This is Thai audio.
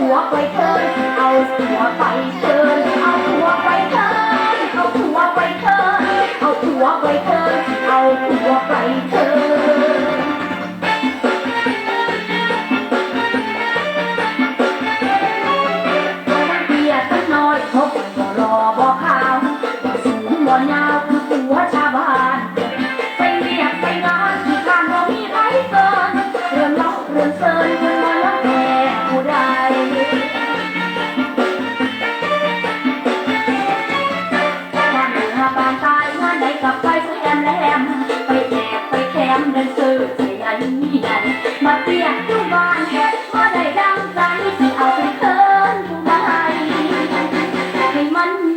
หัวไปเทินเอาหัวไปเทินเอาหัวไปเทินเอาหัวไปเทินเอาหัวไปเทินเอาหัวไปเทินเบียร์สักน้อยพบบ่รอบ่ข้าวบ่สูงบ่ยาว บ้านแฮกมาได้ดังใจสิเอาไปเคินผู้ใดให้มัน